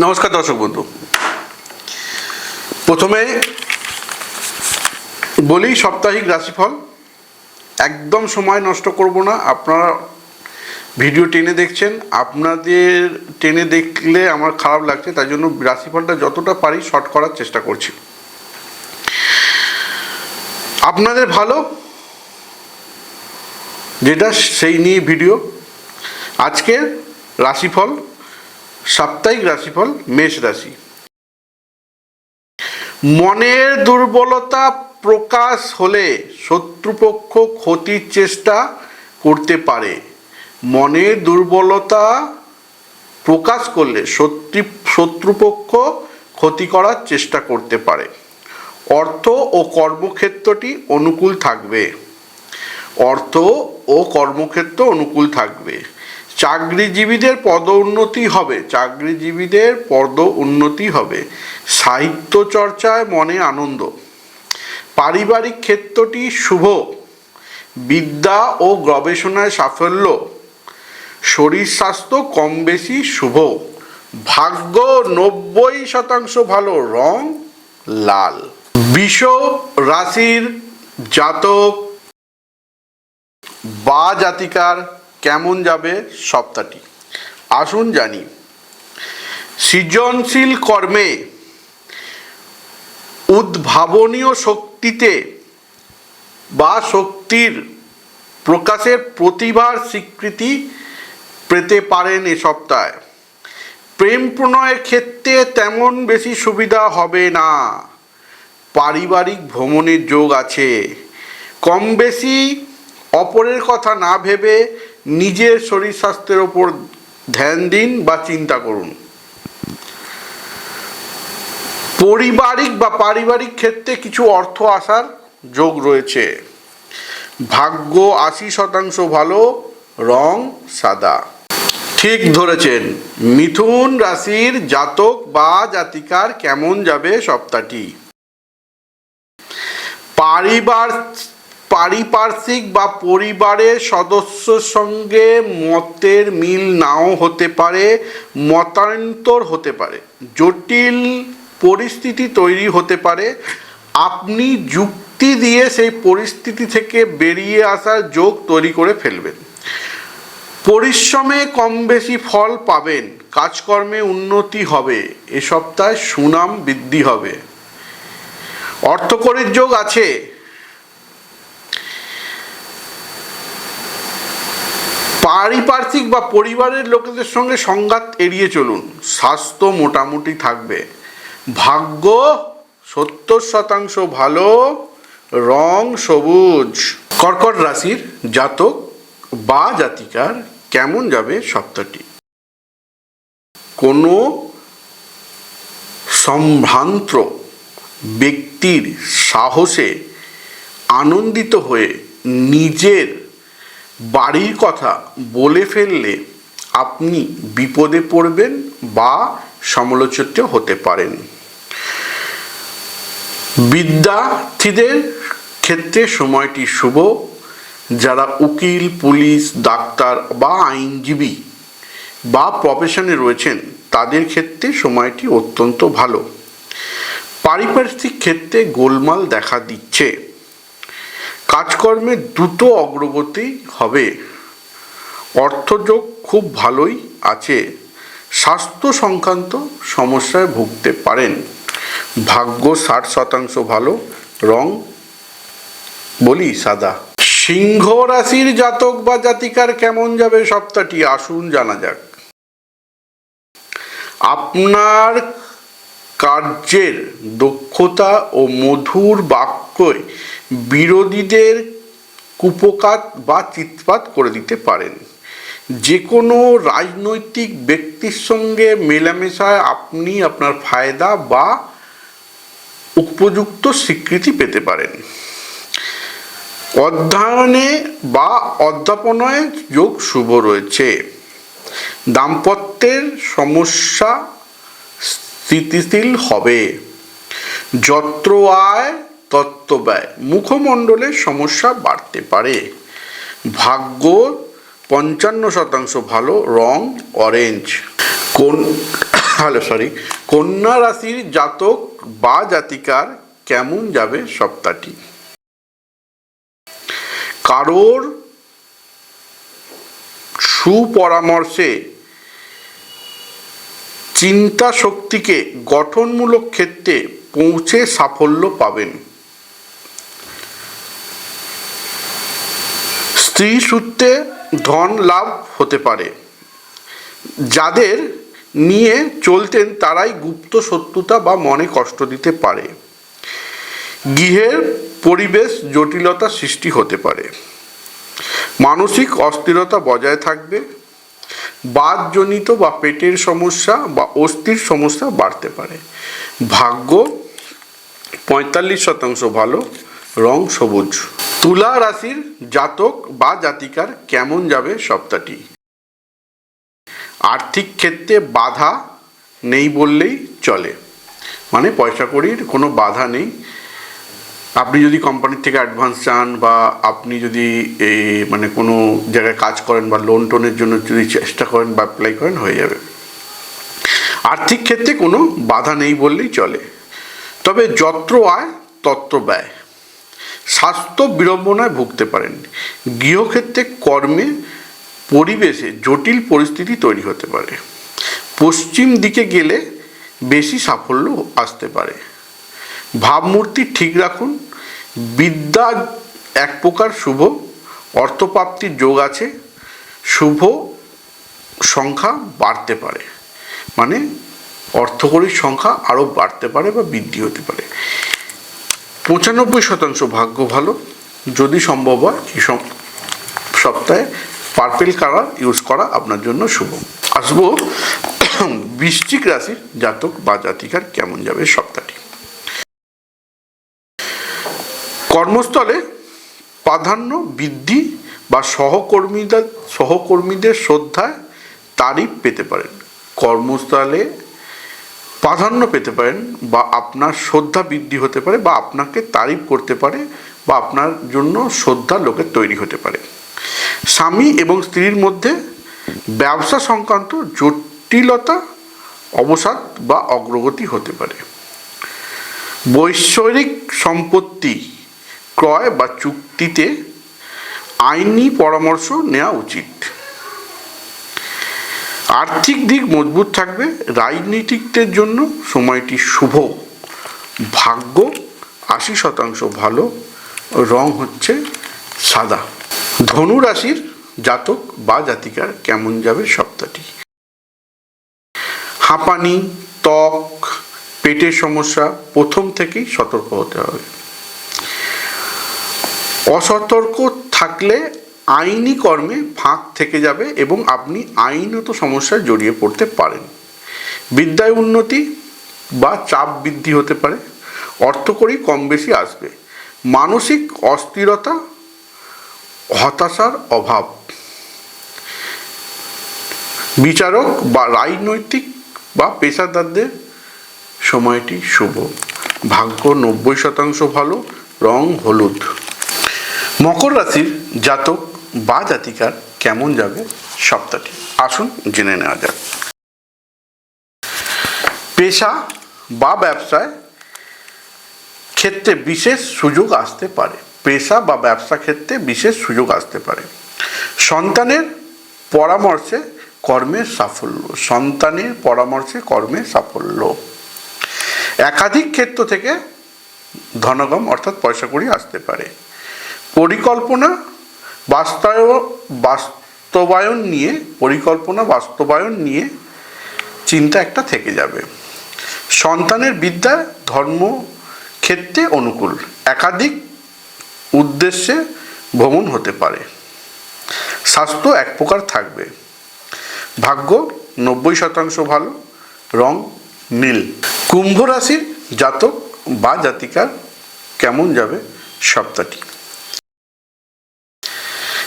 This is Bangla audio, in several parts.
নমস্কার দর্শক বন্ধু। প্রথমে বলি, সাপ্তাহিক রাশিফল। একদম সময় নষ্ট করব না। আপনারা ভিডিও টেনে দেখছেন। আপনাদের টেনে দেখলে আমার খারাপ লাগছে, তাই জন্য রাশিফলটা যতটা পারি শর্ট করার চেষ্টা করছি। আপনাদের ভালো, যেটা সেই নিয়ে ভিডিও। আজকের রাশিফল সাপ্তাহিক রাশিফল মেষ রাশি। মনের দুর্বলতা প্রকাশ হলে শত্রুপক্ষ ক্ষতির চেষ্টা করতে পারে। মনের দুর্বলতা প্রকাশ করলে শত্রু, শত্রুপক্ষ ক্ষতি করার চেষ্টা করতে পারে। অর্থ ও কর্মক্ষেত্রটি অনুকূল থাকবে। অর্থ ও কর্মক্ষেত্র অনুকূল থাকবে। চাকরিজীবীদের পদ উন্নতি হবে, চাকরিজীবীদের পদ উন্নতি হবে। সাহিত্য চর্চায় মনে আনন্দ। পারিবারিক ক্ষেত্রটি শুভ। বিদ্যা ও গবেষণায় সাফল্য। শরীর স্বাস্থ্য কম বেশি শুভ। ভাগ্য নব্বই শতাংশ ভালো, রং লাল। বিষ রাশির জাতক বা জাতিকার কেমন যাবে সপ্তাহটি? আসুন জানি। সৃজনশীল কর্মে উদ্ভাবনীয় শক্তিতে বা শক্তির প্রকাশের প্রতিভার স্বীকৃতি পেতে পারেন এ সপ্তাহে। প্রেম প্রণয়ের ক্ষেত্রে তেমন বেশি সুবিধা হবে না। পারিবারিক ভ্রমণের যোগ আছে। কম বেশি অপরের কথা না ভেবে নিজের শরীর স্বাস্থ্যের ওপর ধ্যান দিন বা চিন্তা করুন। পারিবারিক বা পারিবারিক ক্ষেত্রে কিছু অর্থ আসার যোগ রয়েছে। ভাগ্য আশি শতাংশ ভালো, রং সাদা। ঠিক ধরেছেন, মিথুন রাশির জাতক বা জাতিকার কেমন যাবে সপ্তাহটি? পরিবার পারিপার্শ্বিক বা পরিবারের সদস্যর সঙ্গে মতের মিল নাও হতে পারে, মতান্তর হতে পারে। জটিল পরিস্থিতি তৈরি হতে পারে। আপনি যুক্তি দিয়ে সেই পরিস্থিতি থেকে বেরিয়ে আসার যোগ তৈরি করে ফেলবেন। পরিশ্রমে কম বেশি ফল পাবেন, কাজকর্মে উন্নতি হবে, এ সপ্তাহে সুনাম বৃদ্ধি হবে। অর্থকরীর যোগ আছে। পারিপার্শ্বিক বা পরিবারের লোকেদের সঙ্গে সংঘাত এড়িয়ে চলুন। স্বাস্থ্য মোটামুটি থাকবে। ভাগ্য সত্তর শতাংশ ভালো, রং সবুজ। কর্কট রাশির জাতক বা জাতিকার কেমন যাবে সপ্তাহটি? কোনো সম্ভ্রান্ত ব্যক্তির সাহসে আনন্দিত হয়ে নিজের বাড়ির কথা বলে ফেললে আপনি বিপদে পড়বেন বা সমালোচিত হতে পারেন। বিদ্যার্থীদের ক্ষেত্রে সময়টি শুভ। যারা উকিল, পুলিশ, ডাক্তার বা আইনজীবী বা প্রফেশনে রয়েছেন, তাদের ক্ষেত্রে সময়টি অত্যন্ত ভালো। পারিপার্শ্বিক ক্ষেত্রে গোলমাল দেখা দিচ্ছে। কাজকর্মে দ্রুত অগ্রগতি হবে। অর্থযোগ খুব ভালোই আছে। স্বাস্থ্য সংক্রান্ত সমস্যায় ভুগতে পারেন। ভাগ্য ষাট শতাংশ ভালো, রং বলি সাদা। সিংহ রাশির জাতক বা জাতিকার কেমন যাবে সপ্তাহটি আসুন জানা যাক। আপনার কার্যের দক্ষতা ও মধুর বাক্যই বিরোধীদের কুপকাত বা চিৎপাত করে দিতে পারেন। যে কোনো রাজনৈতিক ব্যক্তির সঙ্গে মেলামেশায় আপনি আপনার ফায়দা বা উপযুক্ত স্বীকৃতি পেতে পারেন। অধ্যয়নে বা অধ্যাপনায় যোগ শুভ রয়েছে। দাম্পত্যের সমস্যা স্থিতিশীল হবে। যত্র আয় তত্ত্ব ব্যয়। মুখমণ্ডলের সমস্যা বাড়তে পারে। ভাগ্য পঞ্চান্ন শতাংশ ভালো, রং অরেঞ্জ কোন হ্যালো সরি কন্যা রাশির জাতক বা জাতিকার কেমন যাবে সপ্তাহটি? কারোর সুপরামর্শে চিন্তা শক্তিকে গঠনমূলক ক্ষেত্রে পৌঁছে সাফল্য পাবেন। স্ত্রী সূত্রে ধন লাভ হতে পারে। যাদের নিয়ে চলতেন তারাই গুপ্ত শত্রুতা বা মনে কষ্ট দিতে পারে। গৃহের পরিবেশ জটিলতা সৃষ্টি হতে পারে। মানসিক অস্থিরতা বজায় থাকবে। বাদজনিত বা পেটের সমস্যা বা অস্থির সমস্যা বাড়তে পারে। ভাগ্য পঁয়তাল্লিশ শতাংশ ভালো রং সবুজ। তুলা রাশির জাতক বা জাতিকার কেমন যাবে সপ্তাহটি? আর্থিক ক্ষেত্রে বাধা নেই বললেই চলে। মানে পয়সা কড়ির কোনো বাধা নেই। আপনি যদি কোম্পানির থেকে অ্যাডভান্স চান বা আপনি যদি মানে কোনো জায়গায় কাজ করেন বা লোন টোনের জন্য যদি চেষ্টা করেন বা অ্যাপ্লাই করেন, হয়ে যাবে। আর্থিক ক্ষেত্রে কোনো বাধা নেই বললেই চলে। তবে যত্র আয়, তত্র ব্যয়। স্বাস্থ্য বিড়ম্বনায় ভুগতে পারেন গৃহক্ষেত্রে কর্মে, পরিবেশে জটিল পরিস্থিতি তৈরি হতে পারে। পশ্চিম দিকে গেলে বেশি সাফল্য আসতে পারে। ভাবমূর্তি ঠিক রাখুন। বিদ্যা এক প্রকার শুভ, অর্থপ্রাপ্তির যোগ আছে। শুভ সংখ্যা বাড়তে পারে। মানে অর্থকরীর সংখ্যা আরও বাড়তে পারে বা বৃদ্ধি হতে পারে। পঁচানব্বই শতাংশ ভাগ্য ভালো। যদি সম্ভব হয়, এই সপ্তাহে পার্পেল কালার ইউজ করা আপনার জন্য শুভ। আসব বৃশ্চিক রাশির জাতক বা জাতিকার কেমন যাবে সপ্তাহটি। কর্মস্থলে প্রাধান্য বৃদ্ধি বা সহকর্মীদের সহকর্মীদের শ্রদ্ধায় তারিফ পেতে পারেন। কর্মস্থলে প্রাধান্য পেতে পারেন বা আপনার শ্রদ্ধা বৃদ্ধি হতে পারে বা আপনাকে তারিফ করতে পারে বা আপনার জন্য শ্রদ্ধা লোকের তৈরি হতে পারে। স্বামী এবং স্ত্রীর মধ্যে ব্যবসা সংক্রান্ত জটিলতা, অবসাদ বা অগ্রগতি হতে পারে। বৈষয়িক সম্পত্তি ক্রয় বা চুক্তিতে আইনি পরামর্শ নেওয়া উচিত। আর্থিক দিক মজবুত থাকবে, রাজনীতিকদের জন্য সময়টি শুভ। ভাগ্য আশি শতাংশ ভালো, রং হচ্ছে সাদা। ধনু রাশির জাতক বা জাতিকার কেমন যাবে সপ্তাহটি? হাঁপানি, ত্বক, পেটের সমস্যা, প্রথম থেকেই সতর্ক হতে হবে। অসতর্ক থাকলে আইনি কর্মে ফাঁক থেকে যাবে এবং আপনি আইনত সমস্যায় জড়িয়ে পড়তে পারেন। বিদ্যায় উন্নতি বা চাপ বৃদ্ধি হতে পারে অর্থকরী কম বেশি আসবে। মানসিক অস্থিরতা, হতাশার অভাব। বিচারক বা রাজনৈতিক বা পেশাদারদের সময়টি শুভ। ভাগ্য নব্বই শতাংশ ভালো, রং হলুদ। মকর রাশির জাতক বা জাতিকার কেমন যাবে সপ্তাহটি আসুন জেনে নেওয়া যাক। পেশা বা ব্যবসায় ক্ষেত্রে বিশেষ সুযোগ আসতে পারে। পেশা বা ব্যবসা ক্ষেত্রে বিশেষ সুযোগ আসতে পারে। সন্তানের পরামর্শে কর্মের সাফল্য। সন্তানের পরামর্শে কর্মের সাফল্য। একাধিক ক্ষেত্র থেকে ধনগম অর্থাৎ পয়সা কড়ি আসতে পারে। পরিকল্পনা বাস্তব বাস্তবায়ন নিয়ে, পরিকল্পনা, বাস্তবায়ন নিয়ে চিন্তা একটা থেকে যাবে। সন্তানের বিদ্যা ধর্ম ক্ষেত্রে অনুকূল। একাধিক উদ্দেশ্যে ভ্রমণ হতে পারে। স্বাস্থ্য এক প্রকার থাকবে। ভাগ্য নব্বই শতাংশ ভালো, রং নীল। কুম্ভ রাশির জাতক বা জাতিকার কেমন যাবে সপ্তাহটি?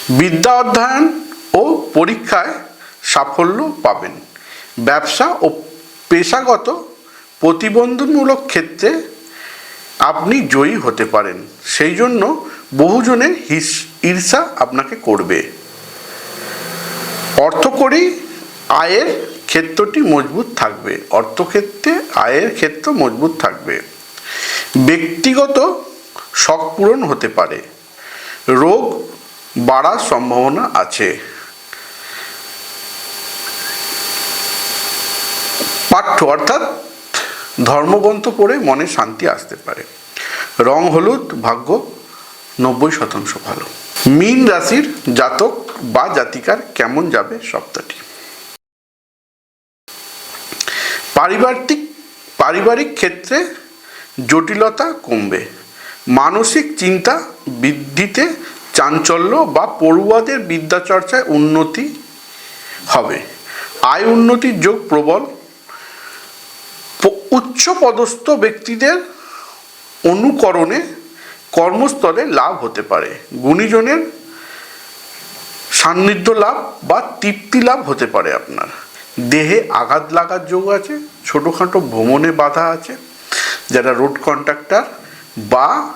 বিদ্যা অধ্যয়ন ও পরীক্ষায় সাফল্য পাবেন। ব্যবসা ও পেশাগত প্রতিবন্ধমূলক ক্ষেত্রে আপনি জয়ী হতে পারেন। সেই জন্য বহুজনের হিস, ঈর্ষা আপনাকে করবে। অর্থকরী আয়ের ক্ষেত্রটি মজবুত থাকবে। অর্থক্ষেত্রে আয়ের ক্ষেত্র মজবুত থাকবে। ব্যক্তিগত শখ পূরণ হতে পারে। রোগ বাড়ার সম্ভাবনা আছে। পাঠ্য অর্থাৎ ধর্মগ্রন্থ পড়ে মনে শান্তি আসতে পারে। রং হলুদ, ভাগ্য নব্বই শতাংশ ভালো। মীন রাশির জাতক বা জাতিকার কেমন যাবে সপ্তাহটি? পারিবারিক পারিবারিক ক্ষেত্রে জটিলতা কমবে। মানসিক চিন্তা বৃদ্ধিতে চাঞ্চল্য বা পড়ুয়াদের বিদ্যাচর্চায় উন্নতি হবে। আয় উন্নতির যোগ প্রবল। প- উচ্চ পদস্থ ব্যক্তিদের অনুকরণে কর্মস্থলে লাভ হতে পারে। গুণীজনের সান্নিধ্য লাভ বা তৃপ্তি লাভ হতে পারে আপনার। দেহে আঘাত লাগার যোগ আছে, ছোটোখাটো ভ্রমণে বাধা আছে। যারা রোড কন্ট্রাক্টর বা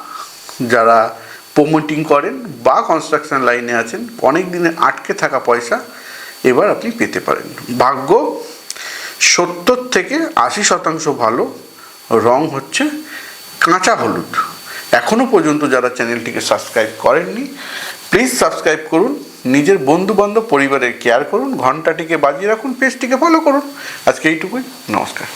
যারা প্রমোটিং করেন বা কনস্ট্রাকশন লাইনে আছেন, অনেক দিনে আটকে থাকা পয়সা এবার আপনি পেতে পারেন। ভাগ্য সত্তর থেকে আশি শতাংশ ভালো, রং হচ্ছে কাঁচা হলুদ। এখনও পর্যন্ত যারা চ্যানেলটিকে সাবস্ক্রাইব করেননি প্লিজ সাবস্ক্রাইব করুন, নিজের বন্ধু বান্ধব পরিবারের কেয়ার করুন, ঘন্টাটিকে বাজিয়ে রাখুন পেজটিকে ফলো করুন। আজকে এইটুকুই, নমস্কার।